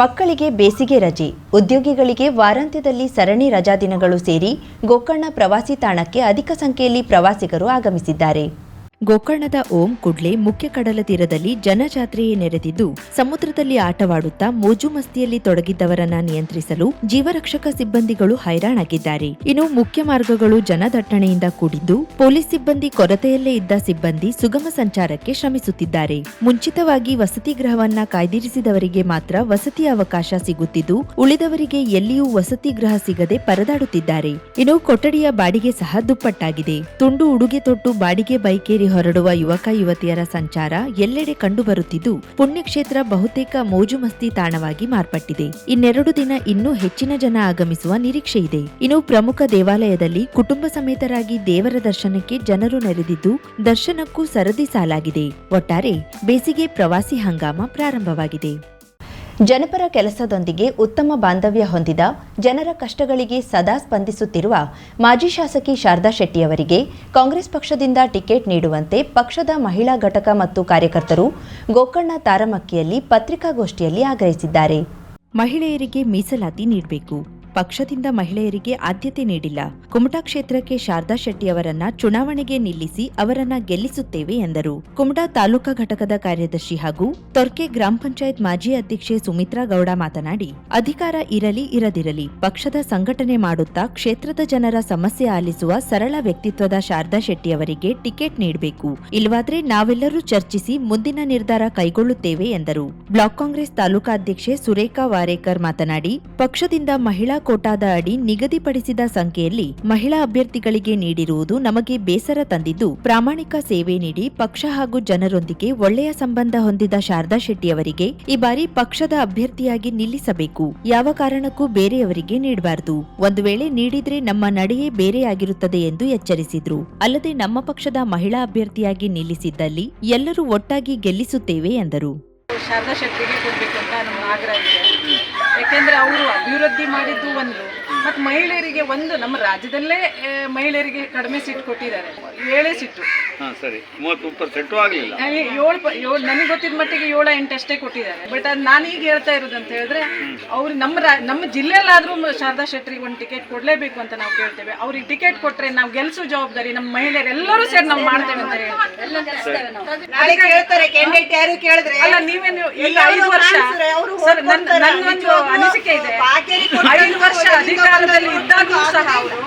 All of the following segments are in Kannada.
ಮಕ್ಕಳಿಗೆ ಬೇಸಿಗೆ ರಜೆ, ಉದ್ಯೋಗಿಗಳಿಗೆ ವಾರಾಂತ್ಯದಲ್ಲಿ ಸರಣಿ ರಜಾ ದಿನಗಳು ಸೇರಿ ಗೋಕರ್ಣ ಪ್ರವಾಸಿ ತಾಣಕ್ಕೆ ಅಧಿಕ ಸಂಖ್ಯೆಯಲ್ಲಿ ಪ್ರವಾಸಿಗರು ಆಗಮಿಸಿದ್ದಾರೆ. ಗೋಕರ್ಣದ ಓಂ ಕುಡ್ಲೆ ಮುಖ್ಯ ಕಡಲ ತೀರದಲ್ಲಿ ಜನಜಾತ್ರೆಯೇ ನೆರೆದಿದ್ದು, ಸಮುದ್ರದಲ್ಲಿ ಆಟವಾಡುತ್ತಾ ಮೋಜು ಮಸ್ತಿಯಲ್ಲಿ ತೊಡಗಿದ್ದವರನ್ನ ನಿಯಂತ್ರಿಸಲು ಜೀವರಕ್ಷಕ ಸಿಬ್ಬಂದಿಗಳು ಹೈರಾಣಾಗಿದ್ದಾರೆ. ಇನ್ನು ಮುಖ್ಯ ಮಾರ್ಗಗಳು ಜನದಟ್ಟಣೆಯಿಂದ ಕೂಡಿದ್ದು, ಪೊಲೀಸ್ ಸಿಬ್ಬಂದಿ ಕೊರತೆಯಲ್ಲೇ ಇದ್ದ ಸಿಬ್ಬಂದಿ ಸುಗಮ ಸಂಚಾರಕ್ಕೆ ಶ್ರಮಿಸುತ್ತಿದ್ದಾರೆ. ಮುಂಚಿತವಾಗಿ ವಸತಿ ಗೃಹವನ್ನ ಕಾಯ್ದಿರಿಸಿದವರಿಗೆ ಮಾತ್ರ ವಸತಿ ಅವಕಾಶ ಸಿಗುತ್ತಿದ್ದು, ಉಳಿದವರಿಗೆ ಎಲ್ಲಿಯೂ ವಸತಿ ಗೃಹ ಸಿಗದೆ ಪರದಾಡುತ್ತಿದ್ದಾರೆ. ಇನ್ನು ಕೊಠಡಿಯ ಬಾಡಿಗೆ ಸಹ ದುಪ್ಪಟ್ಟಾಗಿದೆ. ತುಂಡು ಉಡುಗೆ ತೊಟ್ಟು ಬಾಡಿಗೆ ಬೈಕೇರಿ ಹೊರಡುವ ಯುವಕ ಯುವತಿಯರ ಸಂಚಾರ ಎಲ್ಲೆಡೆ ಕಂಡುಬರುತ್ತಿದ್ದು, ಪುಣ್ಯಕ್ಷೇತ್ರ ಬಹುತೇಕ ಮೋಜು ಮಸ್ತಿ ತಾಣವಾಗಿ ಮಾರ್ಪಟ್ಟಿದೆ. ಇನ್ನೆರಡು ದಿನ ಇನ್ನೂ ಹೆಚ್ಚಿನ ಜನ ಆಗಮಿಸುವ ನಿರೀಕ್ಷೆ ಇದೆ. ಇನ್ನು ಪ್ರಮುಖ ದೇವಾಲಯದಲ್ಲಿ ಕುಟುಂಬ ಸಮೇತರಾಗಿ ದೇವರ ದರ್ಶನಕ್ಕೆ ಜನರು ನೆರೆದಿದ್ದು, ದರ್ಶನಕ್ಕೂ ಸರದಿ ಸಾಲಾಗಿದೆ. ಒಟ್ಟಾರೆ, ಬೇಸಿಗೆ ಪ್ರವಾಸಿ ಹಂಗಾಮ ಪ್ರಾರಂಭವಾಗಿದೆ. ಜನಪರ ಕೆಲಸದೊಂದಿಗೆ ಉತ್ತಮ ಬಾಂಧವ್ಯ ಹೊಂದಿದ ಜನರ ಕಷ್ಟಗಳಿಗೆ ಸದಾ ಸ್ಪಂದಿಸುತ್ತಿರುವ ಮಾಜಿ ಶಾಸಕಿ ಶಾರದಾ ಶೆಟ್ಟಿಯವರಿಗೆ ಕಾಂಗ್ರೆಸ್ ಪಕ್ಷದಿಂದ ಟಿಕೆಟ್ ನೀಡುವಂತೆ ಪಕ್ಷದ ಮಹಿಳಾ ಘಟಕ ಮತ್ತು ಕಾರ್ಯಕರ್ತರು ಗೋಕರ್ಣ ತಾರಮಕ್ಕಿಯಲ್ಲಿ ಪತ್ರಿಕಾಗೋಷ್ಠಿಯಲ್ಲಿ ಆಗ್ರಹಿಸಿದ್ದಾರೆ. ಮಹಿಳೆಯರಿಗೆ ಮೀಸಲಾತಿ ನೀಡಬೇಕು. ಪಕ್ಷದಿಂದ ಮಹಿಳೆಯರಿಗೆ ಆದ್ಯತೆ ನೀಡಿಲ್ಲ. ಕುಮಟಾ ಕ್ಷೇತ್ರಕ್ಕೆ ಶಾರದಾ ಶೆಟ್ಟಿ ಅವರನ್ನ ಚುನಾವಣೆಗೆ ನಿಲ್ಲಿಸಿ ಅವರನ್ನ ಗೆಲ್ಲಿಸುತ್ತೇವೆ ಎಂದರು. ಕುಮಟಾ ತಾಲೂಕಾ ಘಟಕದ ಕಾರ್ಯದರ್ಶಿ ಹಾಗೂ ತೊರ್ಕೆ ಗ್ರಾಮ ಪಂಚಾಯತ್ ಮಾಜಿ ಅಧ್ಯಕ್ಷೆ ಸುಮಿತ್ರಾ ಗೌಡ ಮಾತನಾಡಿ, ಅಧಿಕಾರ ಇರಲಿ ಇರದಿರಲಿ, ಪಕ್ಷದ ಸಂಘಟನೆ ಮಾಡುತ್ತಾ ಕ್ಷೇತ್ರದ ಜನರ ಸಮಸ್ಯೆ ಆಲಿಸುವ ಸರಳ ವ್ಯಕ್ತಿತ್ವದ ಶಾರದಾ ಶೆಟ್ಟಿ ಅವರಿಗೆ ಟಿಕೆಟ್ ನೀಡಬೇಕು. ಇಲ್ಲವಾದ್ರೆ ನಾವೆಲ್ಲರೂ ಚರ್ಚಿಸಿ ಮುಂದಿನ ನಿರ್ಧಾರ ಕೈಗೊಳ್ಳುತ್ತೇವೆ ಎಂದರು. ಬ್ಲಾಕ್ ಕಾಂಗ್ರೆಸ್ ತಾಲೂಕಾ ಅಧ್ಯಕ್ಷೆ ಸುರೇಖಾ ವಾರೇಕರ್ ಮಾತನಾಡಿ, ಪಕ್ಷದಿಂದ ಮಹಿಳಾ ಕೋಟಾದ ಅಡಿ ನಿಗದಿಪಡಿಸಿದ ಸಂಖ್ಯೆಯಲ್ಲಿ ಮಹಿಳಾ ಅಭ್ಯರ್ಥಿಗಳಿಗೆ ನೀಡಿರುವುದು ನಮಗೆ ಬೇಸರ ತಂದಿದ್ದು, ಪ್ರಾಮಾಣಿಕ ಸೇವೆ ನೀಡಿ ಪಕ್ಷ ಹಾಗೂ ಜನರೊಂದಿಗೆ ಒಳ್ಳೆಯ ಸಂಬಂಧ ಹೊಂದಿದ ಶಾರದಾ ಶೆಟ್ಟಿಯವರಿಗೆ ಈ ಬಾರಿ ಪಕ್ಷದ ಅಭ್ಯರ್ಥಿಯಾಗಿ ನಿಲ್ಲಿಸಬೇಕು. ಯಾವ ಕಾರಣಕ್ಕೂ ಬೇರೆಯವರಿಗೆ ನೀಡಬಾರದು. ಒಂದು ವೇಳೆ ನೀಡಿದ್ರೆ ನಮ್ಮ ನಡೆಯೇ ಬೇರೆಯಾಗಿರುತ್ತದೆ ಎಂದು ಎಚ್ಚರಿಸಿದ್ರು. ಅಲ್ಲದೆ ನಮ್ಮ ಪಕ್ಷದ ಮಹಿಳಾ ಅಭ್ಯರ್ಥಿಯಾಗಿ ನಿಲ್ಲಿಸಿದ್ದಲ್ಲಿ ಎಲ್ಲರೂ ಒಟ್ಟಾಗಿ ಗೆಲ್ಲಿಸುತ್ತೇವೆ ಎಂದರು. ಶಾರದಾ ಶೆಟ್ಟಿಗೆ ಕೊಡಬೇಕು ಅಂತ ನಮ್ಮ ಆಗ್ರಹ ಇದೆ. ಯಾಕೆಂದ್ರೆ ಅವರು ಅಭಿವೃದ್ಧಿ ಮಾಡಿದ್ದು ಒಂದು ಮತ್ತು ಮಹಿಳೆಯರಿಗೆ ಒಂದು ನಮ್ಮ ರಾಜ್ಯದಲ್ಲೇ ಮಹಿಳೆಯರಿಗೆ ಕಡಿಮೆ ಸೀಟ್ ಕೊಟ್ಟಿದ್ದಾರೆ. ಏಳೇ ಸೀಟು. ಹಾಂ ಸರಿ. ಆಗಲಿಲ್ಲ. ಏಳು ನನಗೆ ಗೊತ್ತಿದ್ದ ಮಟ್ಟಿಗೆ ಏಳ ಎಂಟು ಅಷ್ಟೇ ಕೊಟ್ಟಿದ್ದಾರೆ. ಬಟ್ ಅದು ನಾನು ಈಗ ಹೇಳ್ತಾ ಇರೋದು ಅಂತ ಹೇಳಿದ್ರೆ ಅವ್ರು ನಮ್ಮ ರಾ ನಮ್ಮ ಜಿಲ್ಲೆಯಲ್ಲಾದರೂ ಶಾರದಾ ಶೆಟ್ಟರಿಗೆ ಒಂದು ಟಿಕೆಟ್ ಕೊಡಲೇಬೇಕು ಅಂತ ನಾವು ಕೇಳ್ತೇವೆ. ಅವ್ರಿಗೆ ಟಿಕೆಟ್ ಕೊಟ್ಟರೆ ನಾವು ಗೆಲ್ಸು ಜವಾಬ್ದಾರಿ ನಮ್ಮ ಮಹಿಳೆಯರೆಲ್ಲರೂ ಸೇರಿ ನಾವು ಮಾಡ್ತೇವೆ ಅಂತ ಹೇಳ್ತೇವೆ ನೀವೇನು ಈಗ ಐದು ವರ್ಷ. ಸರ್, ನನ್ನ ನನ್ನೊಂದು ಅನಿಸಿಕೆ ಇದೆ. ಐದು ವರ್ಷ ಅಧಿಕಾರದಲ್ಲಿ ಇದ್ದಾಗಲೂ ಸಹ ಅವರು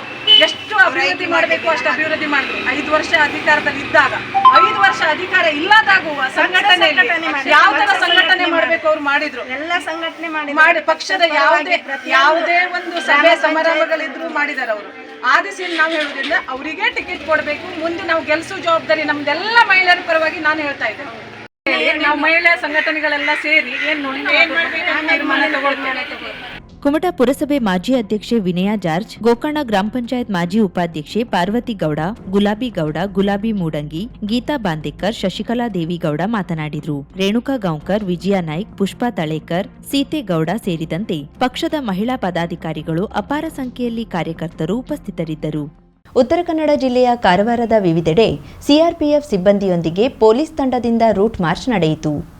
ಎಷ್ಟು ಅಭಿವೃದ್ಧಿ ಮಾಡಬೇಕು ಅಷ್ಟು ಅಭಿವೃದ್ಧಿ ಮಾಡಿದ್ರು. ಐದು ವರ್ಷ ಅಧಿಕಾರದಲ್ಲಿ ಇದ್ದಾಗ ಐದು ವರ್ಷ ಅಧಿಕಾರ ಇಲ್ಲದಾಗುವ ಸಂಘಟನೆ ಯಾವ ತರ ಸಂಘಟನೆ ಮಾಡಬೇಕು ಅವ್ರು ಮಾಡಿದ್ರು. ಎಲ್ಲ ಸಂಘಟನೆ ಮಾಡಿ ಪಕ್ಷದ ಯಾವುದೇ ಯಾವುದೇ ಒಂದು ಸಭೆ ಸಮಾರಂಭಗಳಿದ್ರು ಮಾಡಿದಾರೆ ಅವರು. ಆದಿಸಿ ನಾವು ಹೇಳುವುದಿಲ್ಲ ಅವರಿಗೆ ಟಿಕೆಟ್ ಕೊಡಬೇಕು. ಮುಂದೆ ನಾವು ಗೆಲ್ಸೋ ಜವಾಬ್ದಾರಿ ನಮ್ದೆಲ್ಲ ಮಹಿಳೆಯರ ಪರವಾಗಿ ನಾನು ಹೇಳ್ತಾ ನಾವು ಮಹಿಳಾ ಸಂಘಟನೆಗಳೆಲ್ಲ ಸೇರಿ ಏನು ತೀರ್ಮಾನ ತಗೊಳ್ತೇವೆ. ಕುಮಟಾ ಪುರಸಭೆ ಮಾಜಿ ಅಧ್ಯಕ್ಷೆ ವಿನಯಾ ಜಾರ್ಜ್ ಗೋಕರ್ಣ ಗ್ರಾಮ ಪಂಚಾಯತ್ ಮಾಜಿ ಉಪಾಧ್ಯಕ್ಷೆ ಪಾರ್ವತಿ ಗೌಡ ಗುಲಾಬಿ ಗೌಡ ಗುಲಾಬಿ ಮೂಡಂಗಿ ಗೀತಾ ಬಾಂದೇಕರ್ ಶಶಿಕಲಾ ದೇವಿಗೌಡ ಮಾತನಾಡಿದರು. ರೇಣುಕಾ ಗಾಂವ್ಕರ್ ವಿಜಯ ನಾಯ್ಕ್ ಪುಷ್ಪಾ ತಳೇಕರ್ ಸೀತೆಗೌಡ ಸೇರಿದಂತೆ ಪಕ್ಷದ ಮಹಿಳಾ ಪದಾಧಿಕಾರಿಗಳು ಅಪಾರ ಸಂಖ್ಯೆಯಲ್ಲಿ ಕಾರ್ಯಕರ್ತರು ಉಪಸ್ಥಿತರಿದ್ದರು. ಉತ್ತರ ಕನ್ನಡ ಜಿಲ್ಲೆಯ ಕಾರವಾರದ ವಿವಿಧೆಡೆ ಸಿಆರ್ಪಿಎಫ್ ಸಿಬ್ಬಂದಿಯೊಂದಿಗೆ ಪೊಲೀಸ್ ತಂಡದಿಂದ ರೂಟ್ ಮಾರ್ಚ್ ನಡೆಯಿತು.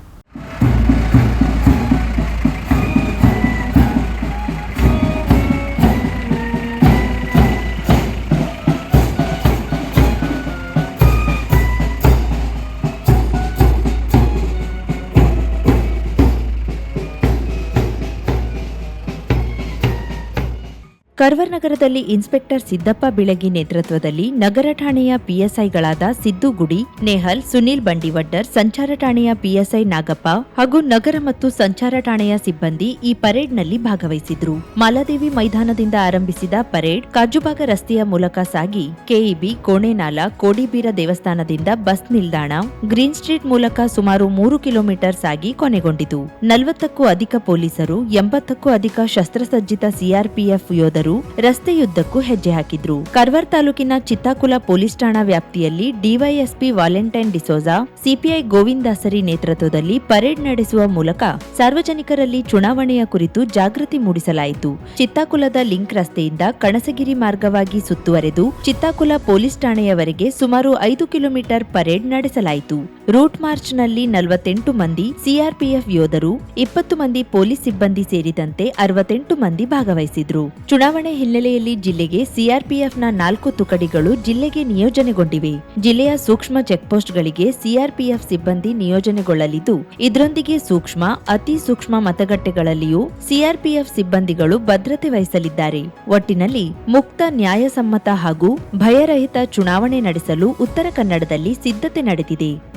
ಕರ್ವರ್ ನಗರದಲ್ಲಿ ಇನ್ಸ್ಪೆಕ್ಟರ್ ಸಿದ್ದಪ್ಪ ಬಿಳಗಿ ನೇತೃತ್ವದಲ್ಲಿ ನಗರ ಠಾಣೆಯ ಪಿಎಸ್ಐಗಳಾದ ಸಿದ್ದು ಗುಡಿ, ನೇಹಲ್, ಸುನೀಲ್ ಬಂಡಿವಡ್ಡರ್, ಸಂಚಾರ ಠಾಣೆಯ ಪಿಎಸ್ಐ ನಾಗಪ್ಪ ಹಾಗೂ ನಗರ ಮತ್ತು ಸಂಚಾರ ಠಾಣೆಯ ಸಿಬ್ಬಂದಿ ಈ ಪರೇಡ್ನಲ್ಲಿ ಭಾಗವಹಿಸಿದ್ರು. ಮಾಲಾದೇವಿ ಮೈದಾನದಿಂದ ಆರಂಭಿಸಿದ ಪರೇಡ್ ಕಾಜುಬಾಗ ರಸ್ತೆಯ ಮೂಲಕ ಸಾಗಿ ಕೆಇಬಿ, ಕೋಣೆನಾಲ, ಕೋಡಿಬೀರ ದೇವಸ್ಥಾನದಿಂದ ಬಸ್ ನಿಲ್ದಾಣ, ಗ್ರೀನ್ ಸ್ಟ್ರೀಟ್ ಮೂಲಕ ಸುಮಾರು ಮೂರು ಕಿಲೋಮೀಟರ್ ಸಾಗಿ ಕೊನೆಗೊಂಡಿತು. ನಲವತ್ತಕ್ಕೂ ಅಧಿಕ ಪೊಲೀಸರು, ಎಂಬತ್ತಕ್ಕೂ ಅಧಿಕ ಶಸ್ತ್ರಸಜ್ಜಿತ ಸಿಆರ್ಪಿಎಫ್ ಯೋಧರು ಯೋಧರು ರಸ್ತೆಯುದ್ದಕ್ಕೂ ಹೆಜ್ಜೆ ಹಾಕಿದ್ರು. ಕರ್ವರ್ ತಾಲೂಕಿನ ಚಿತ್ತಾಕುಲ ಪೊಲೀಸ್ ಠಾಣಾ ವ್ಯಾಪ್ತಿಯಲ್ಲಿ DYSP Valentine D'Souza, CPI Govindasari ನೇತೃತ್ವದಲ್ಲಿ ಪರೇಡ್ ನಡೆಸುವ ಮೂಲಕ ಸಾರ್ವಜನಿಕರಲ್ಲಿ ಚುನಾವಣೆಯ ಕುರಿತು ಜಾಗೃತಿ ಮೂಡಿಸಲಾಯಿತು. ಚಿತ್ತಾಕುಲದ ಲಿಂಕ್ ರಸ್ತೆಯಿಂದ ಕಣಸಗಿರಿ ಮಾರ್ಗವಾಗಿ ಸುತ್ತುವರೆದು ಚಿತ್ತಾಕುಲ ಪೊಲೀಸ್ ಠಾಣೆಯವರೆಗೆ ಸುಮಾರು ಐದು ಕಿಲೋಮೀಟರ್ ಪರೇಡ್ ನಡೆಸಲಾಯಿತು. ರೂಟ್ ಮಾರ್ಚ್ನಲ್ಲಿ ನಲವತ್ತೆಂಟು ಮಂದಿ ಸಿಆರ್ಪಿಎಫ್ ಯೋಧರು, ಇಪ್ಪತ್ತು ಮಂದಿ ಪೊಲೀಸ್ ಸಿಬ್ಬಂದಿ ಸೇರಿದಂತೆ ಅರವತ್ತೆಂಟು ಮಂದಿ ಭಾಗವಹಿಸಿದ್ರು. ಚುನಾವಣೆ ಹಿನ್ನೆಲೆಯಲ್ಲಿ ಜಿಲ್ಲೆಗೆ ಸಿಆರ್ಪಿಎಫ್ನ ನಾಲ್ಕು ತುಕಡಿಗಳು ಜಿಲ್ಲೆಗೆ ನಿಯೋಜನೆಗೊಂಡಿವೆ. ಜಿಲ್ಲೆಯ ಸೂಕ್ಷ್ಮ ಚೆಕ್ಪೋಸ್ಟ್ಗಳಿಗೆ ಸಿಆರ್ಪಿಎಫ್ ಸಿಬ್ಬಂದಿ ನಿಯೋಜನೆಗೊಳ್ಳಲಿದ್ದು, ಇದರೊಂದಿಗೆ ಸೂಕ್ಷ್ಮ, ಅತಿ ಸೂಕ್ಷ್ಮ ಮತಗಟ್ಟೆಗಳಲ್ಲಿಯೂ ಸಿಆರ್ಪಿಎಫ್ ಸಿಬ್ಬಂದಿಗಳು ಭದ್ರತೆ ವಹಿಸಲಿದ್ದಾರೆ. ಒಟ್ಟಿನಲ್ಲಿ ಮುಕ್ತ ನ್ಯಾಯಸಮ್ಮತ ಹಾಗೂ ಭಯರಹಿತ ಚುನಾವಣೆ ನಡೆಸಲು ಉತ್ತರ ಕನ್ನಡದಲ್ಲಿ ಸಿದ್ಧತೆ ನಡೆದಿದೆ.